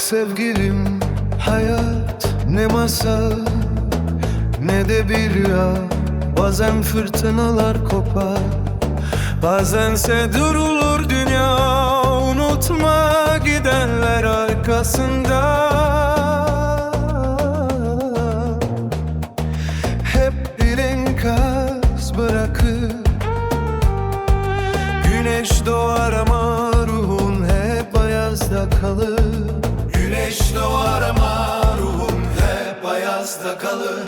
sevgilim hayat ne masal ne de bir rüya. Bazen fırtınalar kopar Bazense durulur dünya. Unutma gidenler arkasında. Hep bir enkaz bırakır. Güneş doğar ama ruhun hep ayazda kalır Güneş doğar ama ruhun hep ayazda kalır.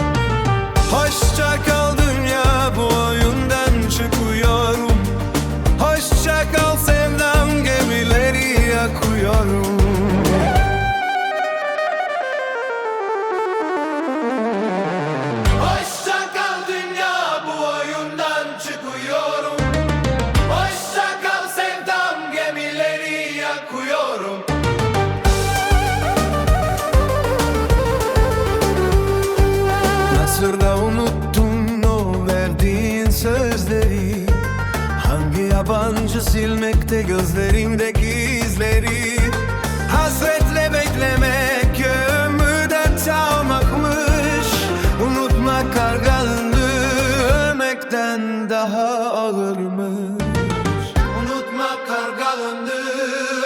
Hoşça kal dünya bu oyundan çıkıyorum. Hoşça kal sevdam gemileri yakıyorum. Hoşça kal dünya bu oyundan çıkıyorum. Hoşça kal gemileri yakıyorum sözleri Hangi yabancı silmekte gözlerimdeki izleri Hasretle beklemek ömürden çalmakmış. Unutmak kargandı ölmekten daha ağırmış. Unutmak kargandı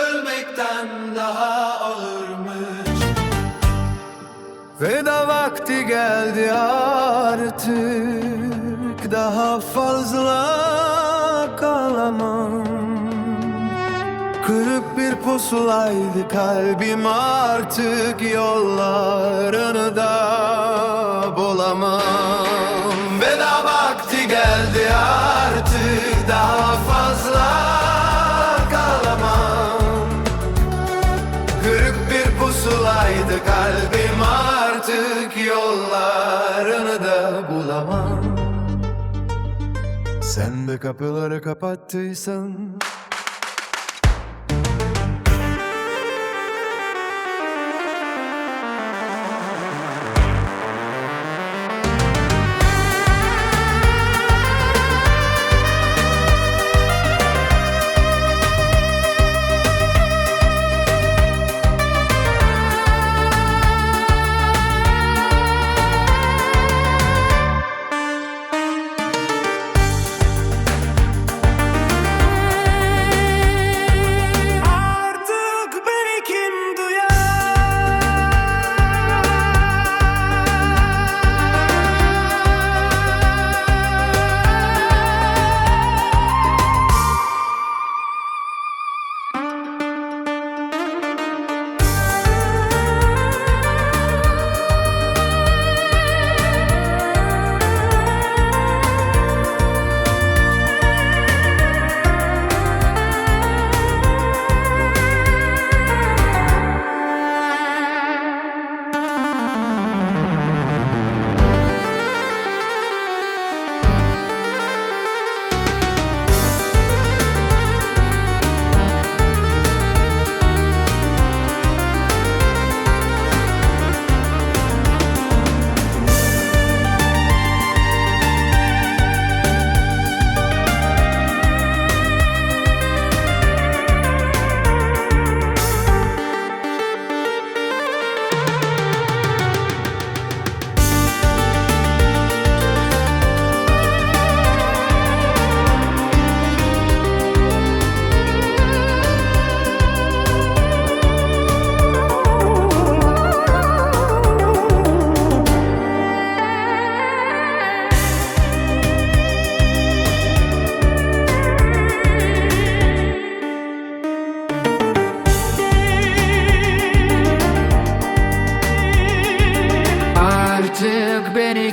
ölmekten daha ağırmış. Veda vakti geldi artık Daha fazla kalamam. Kırık bir pusulaydı kalbim artık Yollarını Sen de kapıları kapattıysan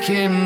him